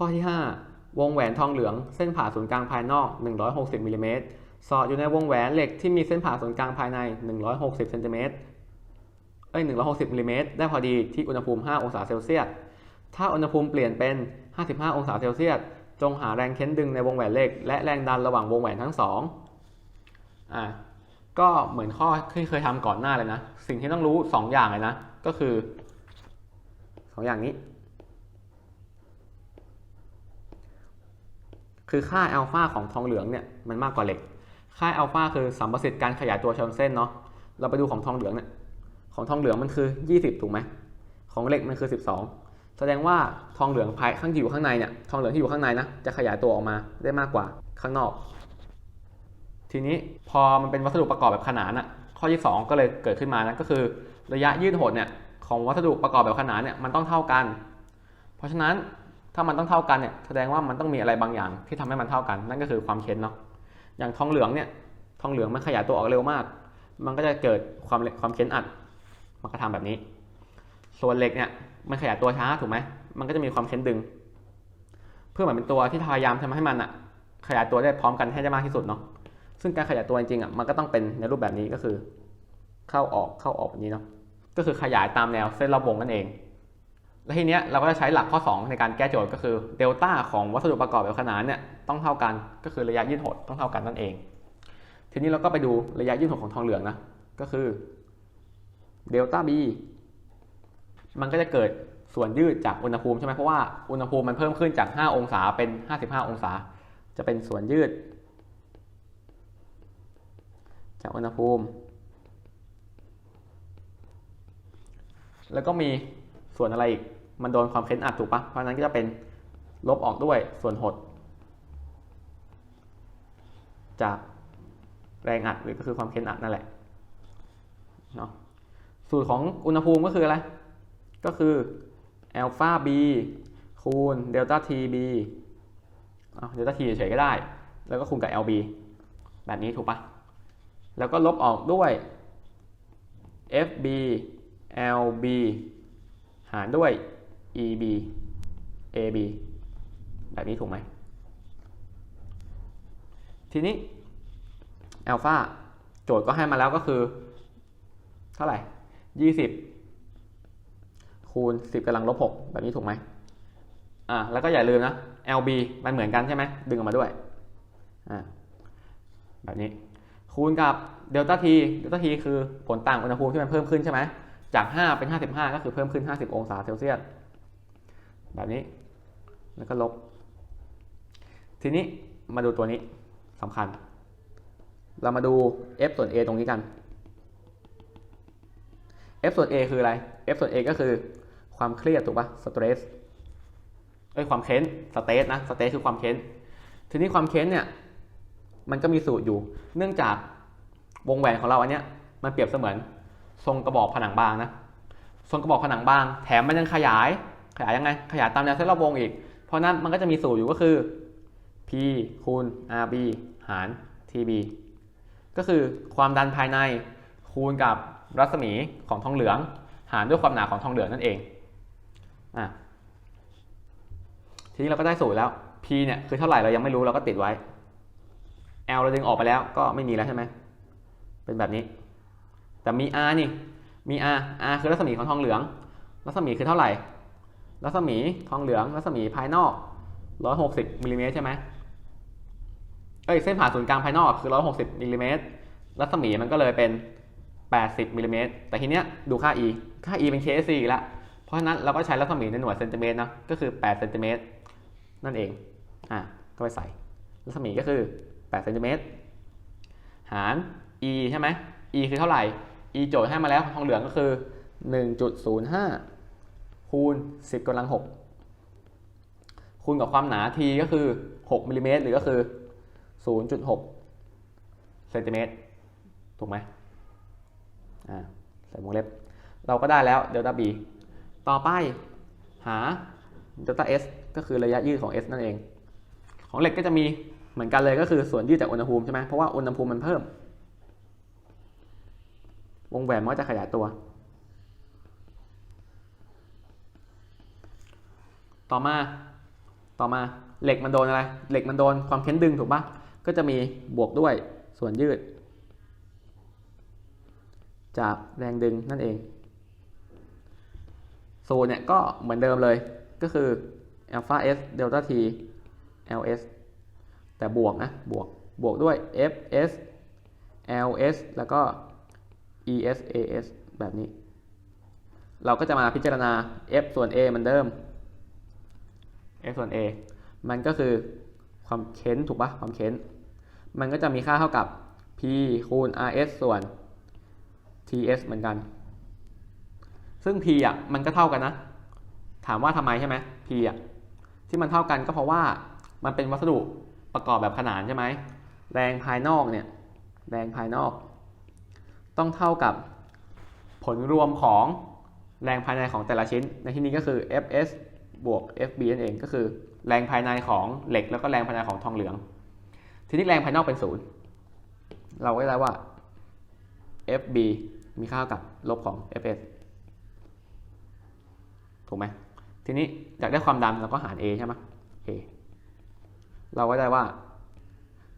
ข้อที่ 5 วงแหวนทองเหลืองเส้นผ่าศูนย์กลางภายนอก 160มิลลิเมตรสอดอยู่ในวงแหวนเหล็กที่มีเส้นผ่าศูนย์กลางภายใน 160เซนติเมตรเอ้ย160มิลลิเมตรได้พอดีที่อุณหภูมิ 5 องศาเซลเซียส ถ้าอุณหภูมิเปลี่ยนเป็น 55 องศาเซลเซียส จงหาแรงเค้นดึงในวงแหวนเหล็ก และแรงดันระหว่างวงแหวนทั้งสองอ่าก็เหมือนข้อที่เคยทำก่อนหน้าเลยนะ สิ่งที่ต้องรู้ 2 อย่างเลยนะ ก็คือ 2 อย่างนี้ คือค่าอัลฟาของทองเหลืองเนี่ยมันมากกว่าเหล็ก ค่าอัลฟาคือสัมประสิทธิ์การขยายตัวเชิงเส้นเนาะ เราไปดูของทองเหลืองเนี่ยของทองเหลืองมันคือ 20 ถูกไหม ของเหล็กมันคือ 12 แสดงว่าทองเหลืองภายข้างอยู่ข้างในเนี่ย ทองเหลืองที่อยู่ข้างในนะ จะขยายตัวออกมาได้มากกว่าข้างนอก ทีนี้พอมันเป็นวัสดุประกอบแบบขนานอะข้อที่2ก็เลยเกิดขึ้นมานะก็คือ ระยะยืดหดเนี่ยของวัสดุประกอบแบบขนานเนี่ยมันต้องเท่ากัน เพราะฉะนั้น ถ้ามันต้องเท่ากันเนี่ยแสดงว่ามันต้องมีอะไรบางอย่างที่ทำให้มันเท่ากัน นั่นก็คือความเค้นเนาะอย่างทองเหลืองเนี่ยทองเหลืองมันขยายตัวออกเร็วมาก มันก็จะเกิดความความเค้นอัด มันก็ทำแบบนี้ ส่วนเหล็กเนี่ยมันขยายตัวช้าถูกไหมมันก็จะมีความเค้นดึง เพื่อเหมือนเป็นตัวที่พยายามทำให้มันอะขยายตัวได้พร้อมกันให้ได้มากที่สุดเนาะซึ่งการขยายตัวจริงๆอะมันก็ต้องเป็นในรูปแบบนี้ก็คือ เข้าออกเข้าออกแบบนี้เนาะก็คือขยายตามแนวเส้นรอบวงนั่นเอง และทีเนี้ยเราก็จะใช้หลักข้อ 2 ในการแก้โจทย์ก็คือเดลต้าของวัสดุประกอบแบบขนานเนี่ยต้องเท่ากันก็คือระยะยืดหดต้องเท่ากันนั่นเอง ทีนี้เราก็ไปดูระยะยืดหดของทองเหลืองนะก็คือเดลต้า B มันก็จะเกิดส่วนยืดจากอุณหภูมิใช่ไหมเพราะว่าอุณหภูมิมันเพิ่มขึ้นจาก 5 องศาเป็น 55 องศา จะเป็นส่วนยืด จากอุณหภูมิ แล้วก็มีส่วนอะไรอีก มันโดนความเค้นอัดถูกปะเพราะฉะนั้นก็จะเป็นลบออกด้วยส่วนหด จากแรงอัดหรือก็คือความเค้นอัดนั่นแหละเนาะสูตรของอุณหภูมิก็คืออะไร ก็คืออัลฟา b คูณเดลต้า t b เดลต้า t เฉยก็ได้ แล้วก็คูณกับ lb แบบนี้ถูกปะแล้วก็ลบออกด้วย fb lb หารด้วย eb ab แบบนี้ถูกไหม ทีนี้อัลฟาโจทย์ก็ให้มาแล้วก็คือ เท่าไหร่ 20 คูณ 10กำลังลบ 6 แบบนี้ถูกไหมอ่าแล้วก็อย่าลืมนะ lb มันเหมือนกันใช่ไหม ดึงออกมาด้วยอ่าแบบนี้ คูณกับเดลต้า t เดลต้า t คือผลต่างอุณหภูมิที่มันเพิ่มขึ้นใช่ไหมจาก 5 เป็น 55 ก็คือเพิ่มขึ้น 50 องศาเซลเซียส แบบนี้ แล้วก็ลบ ทีนี้มาดูตัวนี้สำคัญ เรามาดู f ส่วน a ตรงนี้กัน f ส่วน a คืออะไร f ส่วน a ก็คือความเครียดถูกปะ stress เอ้ยความเค้น stress นะ stress คือความเค้น ทีนี้ความเค้นเนี่ย มันก็มีสูตรอยู่ เนื่องจากวงแหวนของเราอันเนี้ย มันเปรียบเสมือนทรงกระบอกผนังบางนะ ทรงกระบอกผนังบาง แถมมันยังขยาย ขยายยังไง ขยายตามแนวเส้นรอบวงอีก เพราะนั้นมันก็จะมีสูตรอยู่ก็คือ p คูณ rb หาร tb ก็คือความดันภายในคูณกับรัศมีของทองเหลือง หารด้วยความหนาของทองเหลืองนั่นเองอะทีนี้เราก็ได้สูตรแล้ว p เนี่ยคือเท่าไหร่เรายังไม่รู้เราก็ติดไว้ l เราดึงออกไปแล้วก็ไม่มีแล้วใช่ไหมเป็นแบบนี้ แต่มี r นี่มี r r คือรัศมีของทองเหลือง รัศมีคือเท่าไหร่ รัศมีทองเหลืองรัศมีภายนอก 160มิลลิเมตรใช่ไหมเอ้ยเส้นผ่าศูนย์กลางภายนอกคือ 160มิลลิเมตรรัศมีมันก็เลยเป็น 80มิลลิเมตรแต่ทีเนี้ยดูค่า e ค่า e เป็น KSC อีกแล้วเพราะฉะนั้นเราก็ใช้รัศมีในหน่วยเซนติเมตรนะก็คือ8เซนติเมตรนั่นเองอะก็ไปใส่ รัศมีก็คือ8เซนติเมตรหาร e ใช่ไหม e คือเท่าไหร่ e โจทย์ให้มาแล้วทองเหลืองก็คือ 1.05 คูณ 10กำลัง 6 คูณกับความหนา t ก็คือ 6มิลลิเมตรหรือก็คือ 0.6เซนติเมตรถูกไหมอ่าใส่วงเล็บ เราก็ได้แล้วเดลต้า b ต่อไปหาเดลต้า s ก็คือระยะยืดของ s นั่นเอง ของเหล็กก็จะมีเหมือนกันเลยก็คือส่วนยืดจากอุณหภูมิใช่ไหมเพราะว่าอุณหภูมิมันเพิ่ม วงแหวนมันก็จะขยายตัว ต่อมา ต่อมาเหล็กมันโดนอะไร เหล็กมันโดนความเค้นดึงถูกปะก็จะมีบวกด้วยส่วนยืด จากแรงดึงนั่นเองสูตรเนี่ยก็เหมือนเดิมเลย ก็คือ alpha s delta t ls แต่บวกนะ บวก บวกด้วย fs ls แล้วก็ es as แบบนี้ เราก็จะมาพิจารณา f ส่วน a เหมือนเดิม f ส่วน a มันก็คือความเค้นถูกปะความเค้น มันก็จะมีค่าเท่ากับ p คูณ rs ส่วน ts เหมือนกัน ซึ่ง p อะมันก็เท่ากันนะ ถามว่าทำไมใช่ไหม p อะที่มันเท่ากันก็เพราะว่ามันเป็นวัสดุประกอบแบบขนานใช่ไหม แรงภายนอกเนี่ย แรงภายนอก ต้องเท่ากับผลรวมของแรงภายในของแต่ละชิ้น ในที่นี้ก็คือ fs บวก fb นั่นเองก็คือ แรงภายในของเหล็กแล้วก็แรงภายในของทองเหลือง ทีนี้แรงภายนอกเป็นศูนย์เราก็ได้ว่า fb มีค่าเท่ากับลบของ fs ถูกไหมทีนี้อยากได้ความดันเราก็หาร a ใช่ไหม a เราก็ได้ว่า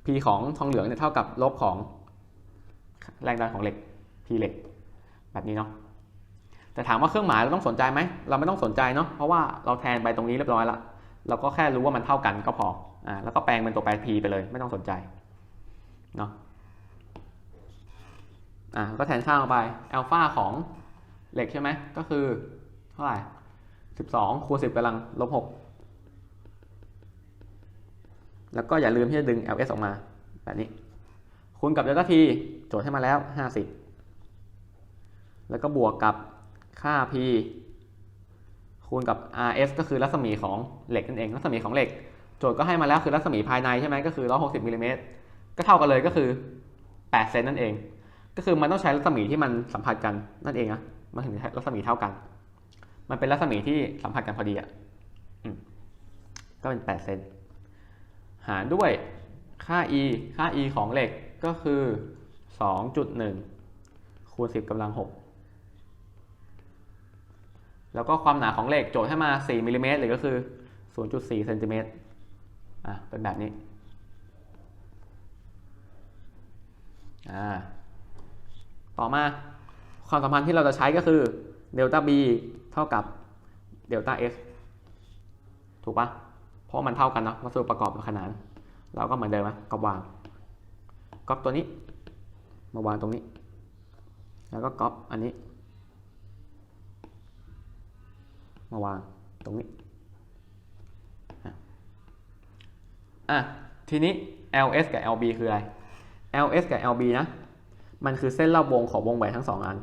p ของทองเหลืองเนี่ยเท่ากับลบของแรงดันของเหล็ก p เหล็ก แบบนี้เนาะ แต่ถามว่าเครื่องหมายเราต้องสนใจไหม เราไม่ต้องสนใจเนาะ เพราะว่าเราแทนไปตรงนี้เรียบร้อยละ เราก็แค่รู้ว่ามันเท่ากันก็พอ อ่า แล้วก็แปลงเป็นตัวแปร p ไปเลย ไม่ต้องสนใจ เนาะ อ่า ก็แทนค่าลงไป อัลฟาของเหล็กใช่ไหม ก็คือเท่าไหร่12คูณ10กำลังลบ6แล้วก็อย่าลืมที่จะดึง ls ออกมาแบบนี้ คูณกับ delta t โจทย์ให้มาแล้ว50แล้วก็บวกกับ ค่า p คูณกับ rs ก็คือรัศมีของเหล็กนั่นเอง รัศมีของเหล็ก โจทย์ก็ให้มาแล้วคือรัศมีภายในใช่ไหมก็คือ 160มิลลิเมตรก็เท่ากันเลยก็คือ 8 เซนนั่นเอง ก็คือมันต้องใช้รัศมีที่มันสัมผัสกันนั่นเองนะมันถึงรัศมีเท่ากัน มันเป็นรัศมีที่สัมผัสกันพอดีอะก็เป็น 8 เซนหารด้วยค่า e ค่า e ของเหล็กก็คือ 2.1 คูณ 10กำลัง 6 แล้วก็ความหนาของเหล็กโจทย์ให้มา 4มิลลิเมตรหรือก็คือ 0.4เซนติเมตรอะเป็นแบบนี้อ่าต่อมาความสัมพันธ์ที่เราจะใช้ก็คือเดลต้า b เท่ากับเดลต้า s ถูกปะเพราะมันเท่ากันเนาะวัสดุประกอบกับขนาน เราก็เหมือนเดิมนะก็วางก๊อปตัวนี้ มาวางตรงนี้ แล้วก็ก๊อปอันนี้ มาวางตรงนี้อะทีนี้ ls กับ lb คืออะไร ls กับ lb นะ มันคือเส้นรอบวงของวงแหวนทั้งสองอัน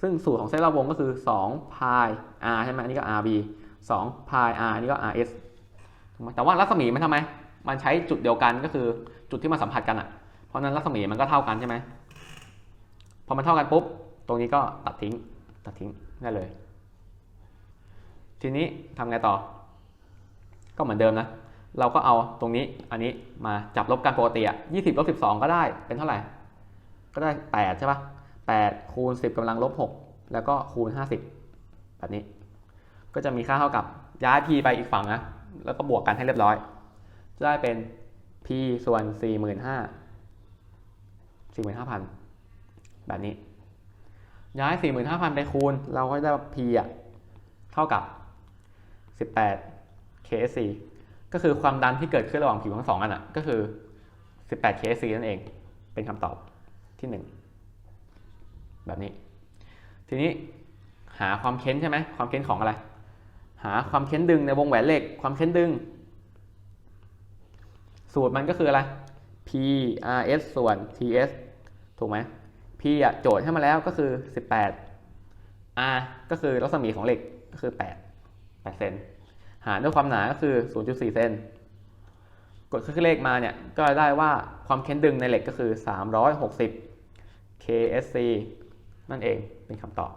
ซึ่งสูตรของเส้นรอบวงก็คือ2 pi r ใช่ไหมอันนี้ก็ rb 2 pi r อันนี้ก็ rs ถูกไหมแต่ว่ารัศมีมันทำไม มันใช้จุดเดียวกันก็คือจุดที่มาสัมผัสกันอะ เพราะนั้นรัศมีมันก็เท่ากันใช่ไหม พอมันเท่ากันปุ๊บ ตรงนี้ก็ตัดทิ้ง ตัดทิ้งได้เลย ทีนี้ทำไงต่อ ก็เหมือนเดิมนะ เราก็เอาตรงนี้อันนี้มาจับลบกันปกติอะ20ลบ12ก็ได้เป็นเท่าไหร่ ก็ได้8ใช่ปะ8คูณ10กำลังลบ6แล้วก็คูณ50แบบนี้ ก็จะมีค่าเท่ากับย้าย p ไปอีกฝั่งนะแล้วก็บวกกันให้เรียบร้อย จะได้เป็น p ส่วน45,000 45,000แบบนี้ย้าย 45,000 ไปคูณ เราก็ได้ p อะ เท่ากับ 18 ksc ก็คือความดันที่เกิดขึ้นระหว่างผิวทั้งสองอันอะก็คือ 18 ksc นั่นเอง เป็นคำตอบที่ 1 แบบนี้ ทีนี้หาความเค้นใช่ไหมความเค้นของอะไร หาความเค้นดึงในวงแหวนเหล็ก ความเค้นดึง สูตรมันก็คืออะไร p r s ส่วน t s ถูกไหม p อะโจทย์ให้มาแล้วก็คือ 18 r ก็คือรัศมีของเหล็กก็คือ 8 8เซนหารด้วยความหนาก็คือ 0.4 เซนกดเครื่องเลขมาเนี่ยก็ได้ว่าความเค้นดึงในเหล็กก็คือ 360 ksc นั่นเองเป็นคำตอบ